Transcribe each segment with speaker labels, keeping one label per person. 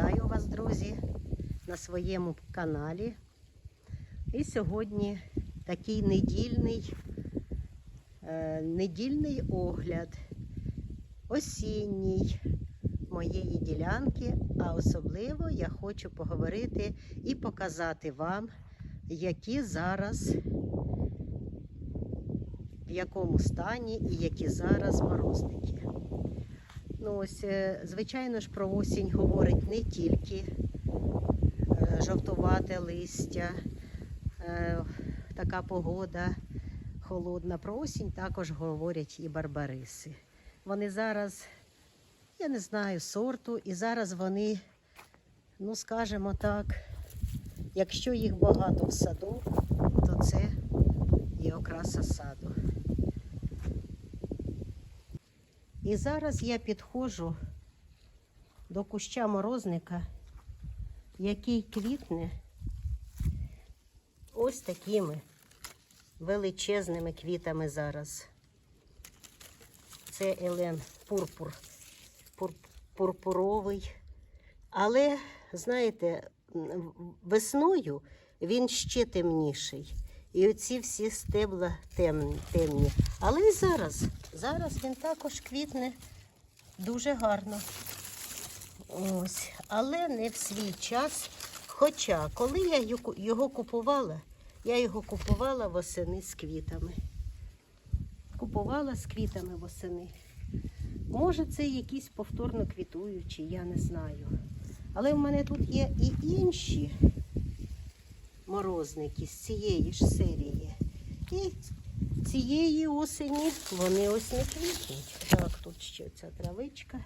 Speaker 1: Вітаю вас, друзі, на своєму каналі. І сьогодні такий недільний, е, недільний огляд осінній моєї ділянки, а особливо я хочу поговорити і показати вам, які зараз, в якому стані і які зараз морозники. Ну ось, е, звичайно ж, про осінь говорить не тільки е, жовтувате листя, е, така погода холодна. Про осінь також говорять і барбариси. Вони зараз, я не знаю, сорту, і зараз вони, ну скажімо так, якщо їх багато в саду, то це і окраса саду. І зараз я підходжу до куща морозника, який квітне ось такими величезними квітами зараз. Це Елен пурпур, пур, пурпуровий. Але, знаєте, весною він ще темніший. І оці всі стебла темні. Але і зараз, зараз він також квітне дуже гарно. Ось. Але не в свій час. Хоча, коли я його купувала, я його купувала восени з квітами. Купувала з квітами восени. Може, це якісь повторно квітуючі, я не знаю. Але в мене тут є і інші морозники з цієї ж серії. І цієї осені вони ось не квітнуть. Так, тут ще ця травичка.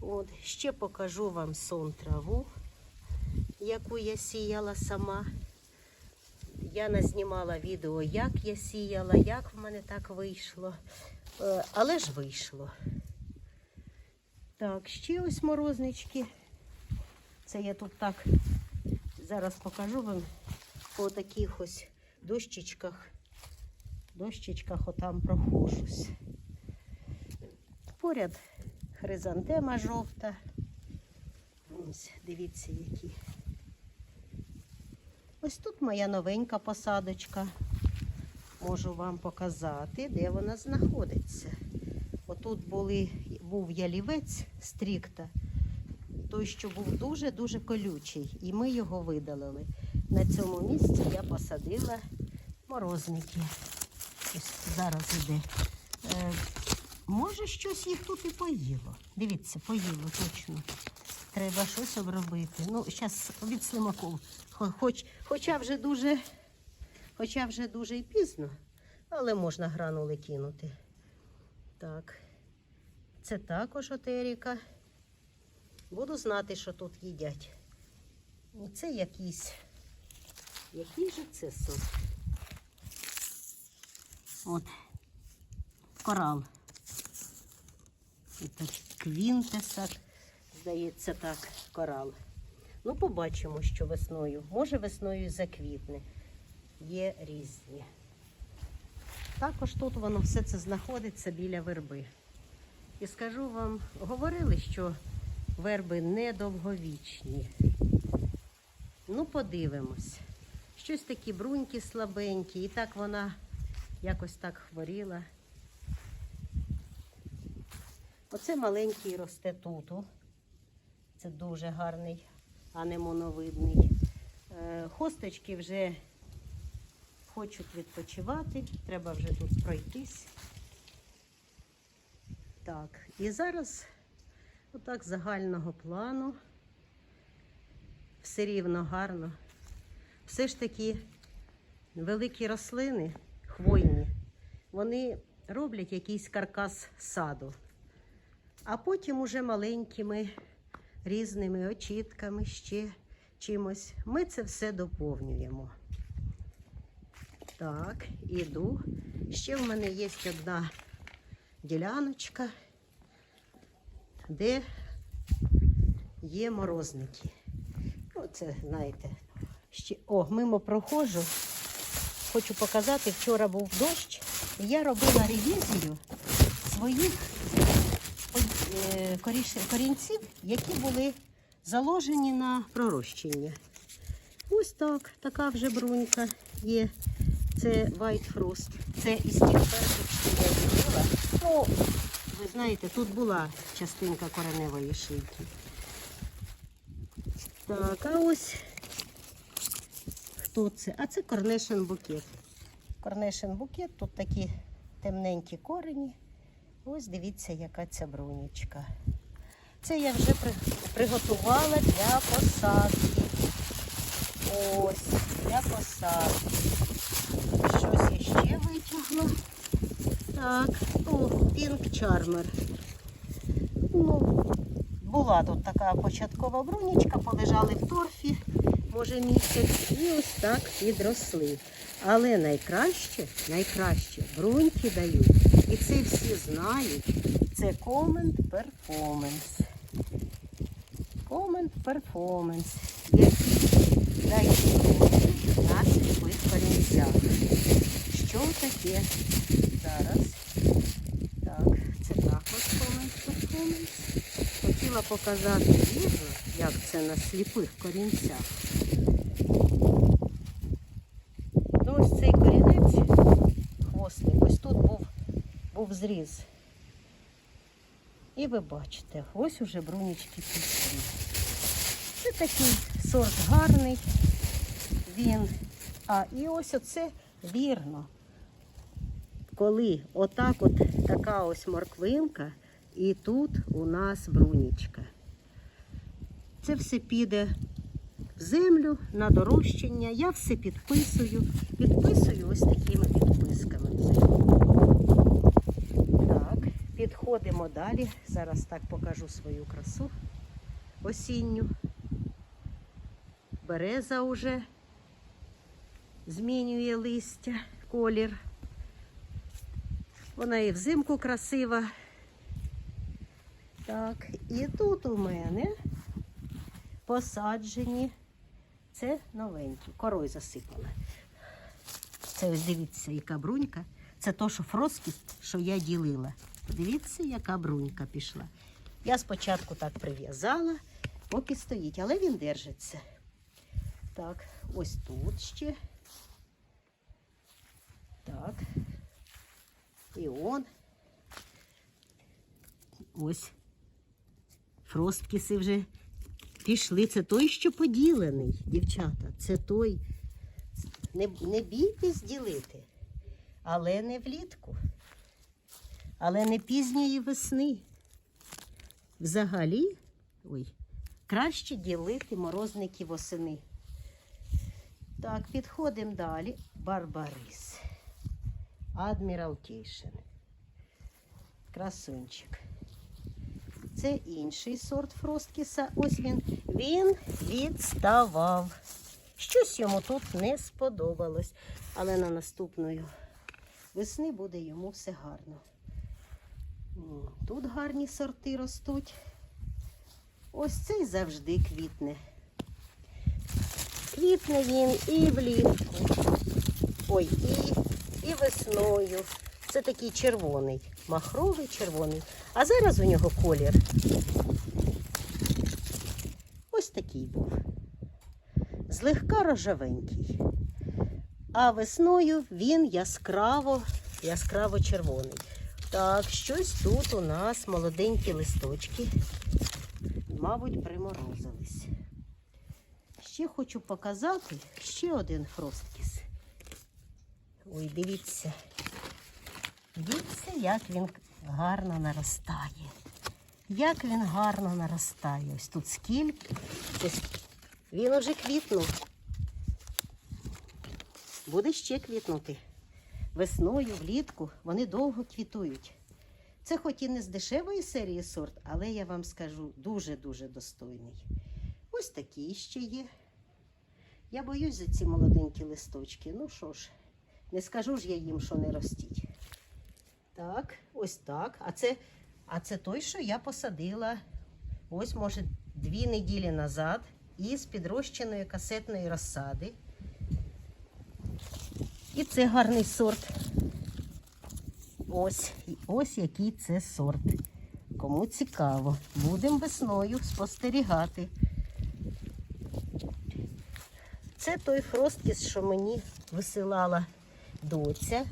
Speaker 1: От, ще покажу вам сон траву, яку я сіяла сама. Я назнімала відео, як я сіяла, як в мене так вийшло. Е, Але ж вийшло. Так, ще ось морознички. Це я тут так зараз покажу вам по таких ось дощечках. Дощечках отам прохожусь. Поряд хризантема жовта. Ось, дивіться, які. Ось тут моя новенька посадочка. Можу вам показати, де вона знаходиться. Отут були, був ялівець стрікта, той, що був дуже-дуже колючий, і ми його видалили. На цьому місці я посадила морозники. Ось зараз іде. Е, може, щось їх тут і поїло. Дивіться, поїло точно. Треба щось обробити. Ну, зараз від слимаків. Хо- Хоч, хоча вже дуже, хоча вже дуже і пізно, але можна гранули кинути. Так. Це також отеріка. Буду знати, що тут їдять. Це якийсь. Який же це сорт? От. Корал. Так квінтеса, здається, так, корал. Ну, побачимо, що весною. Може, весною заквітне. Є різні. Також тут воно все це знаходиться біля верби. І скажу вам, говорили, що верби недовговічні. Ну, подивимось. Щось такі бруньки слабенькі, і так вона якось так хворіла. Оце маленький росте туту. Це дуже гарний, анемоновидний. Е, Хосточки вже хочуть відпочивати, треба вже тут пройтись. Так, і зараз отак загального плану. Все рівно гарно. Все ж таки великі рослини, хвойні, вони роблять якийсь каркас саду. А потім уже маленькими різними очітками, ще чимось. Ми це все доповнюємо. Так, іду. Ще в мене є одна діляночка, де є морозники. Ну, це, знаєте, ще. О, мимо проходжу. Хочу показати, вчора був дощ, і я робила ревізію своїх е, корінців, які були заложені на пророщення. Ось так, така вже брунька є. Це White Frost. Це із тих перших, що я ділила. Ну, ви знаєте, тут була частинка кореневої шийки. Так, а ось хто це? А це корнешен букет. Корнешен букет, тут такі темненькі корені. Ось дивіться, яка ця брунічка. Це я вже при- приготувала для посадки. Ось, для посадки. Щось я ще витягла. Так, о, Pink Charmer. Ну, була тут така початкова брунічка, полежали в торфі, може місяць, і ось так підросли. Але найкраще, найкраще бруньки дають. І це всі знають. Це Comment Performance. Comment Performance, дає бруньки на сліпих корінцях. Що таке? Зараз. Так, це також Comment Performance. Хотіла показати відео, як це на сліпих корінцях. Ну, ось цей корінець, хвостик, ось тут був, був зріз. І ви бачите, ось уже брунічки пішли. Це такий сорт гарний. Він. А і ось оце вірно. Коли отак от така ось морквинка, і тут у нас брунічка. Це все піде в землю на дорощення. Я все підписую. Підписую ось такими підписками. Все. Так, підходимо далі. Зараз так покажу свою красу осінню. Береза уже змінює листя, колір. Вона і взимку красива. Так, і тут у мене посаджені. Це новенькі, корой засипала. Це ось дивіться, яка брунька. Це то, що фроскіс, що я ділила. Дивіться, яка брунька пішла. Я спочатку так прив'язала, поки стоїть, але він держиться. Так, ось тут ще. Так. І он. Ось. Фросткіси вже пішли. Це той, що поділений, дівчата. Це той. Не, не бійтесь ділити, але не влітку, але не пізньої весни. Взагалі, ой, краще ділити морозники восени. Так, підходимо далі. Барбарис. Адміралтейшн. Красунчик. Це інший сорт Фросткіса. Ось він. Він відставав. Щось йому тут не сподобалось. Але на наступної весни буде йому все гарно. Тут гарні сорти ростуть. Ось цей завжди квітне. Квітне він і влітку. Ой, і, і весною. Це такий червоний, махровий червоний. А зараз у нього колір. Ось такий був. Злегка рожевенький. А весною він яскраво, яскраво червоний. Так, щось тут у нас молоденькі листочки, мабуть, приморозились. Ще хочу показати ще один фросткіс. Ой, дивіться. Дивіться, як він гарно наростає. Як він гарно наростає. Ось тут скільки. Він уже квітнув. Буде ще квітнути. Весною, влітку вони довго квітують. Це хоч і не з дешевої серії сорт, але я вам скажу дуже-дуже достойний. Ось такий ще є. Я боюсь за ці молоденькі листочки. Ну що ж, не скажу ж я їм, що не ростіть. Так, ось так. А це, а це той, що я посадила ось, може, дві неділі назад із підрощеної касетної розсади. І це гарний сорт. Ось, ось який це сорт. Кому цікаво, будемо весною спостерігати. Це той фросткіс, що мені висилала доця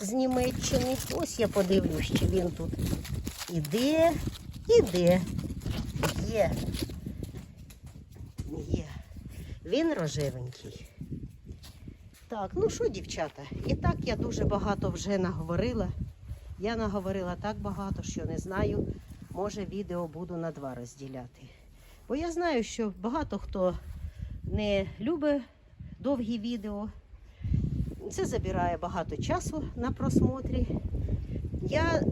Speaker 1: з Німеччини. Ось я подивлюсь, чи він тут іде, іде. Є. Є. Він рожевенький. Так, ну що, дівчата? І так я дуже багато вже наговорила. Я наговорила так багато, що не знаю, може відео буду на два розділяти. Бо я знаю, що багато хто не любить довгі відео. Це забирає багато часу на просмотрі. Я,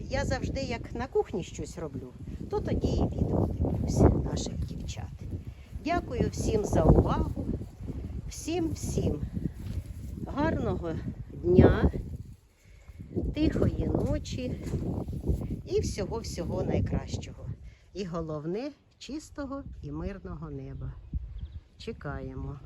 Speaker 1: я завжди як на кухні щось роблю, то тоді і відео дивлюсь наших дівчат. Дякую всім за увагу. Всім всім гарного дня, тихої ночі і всього-всього найкращого. І головне чистого і мирного неба. Чекаємо.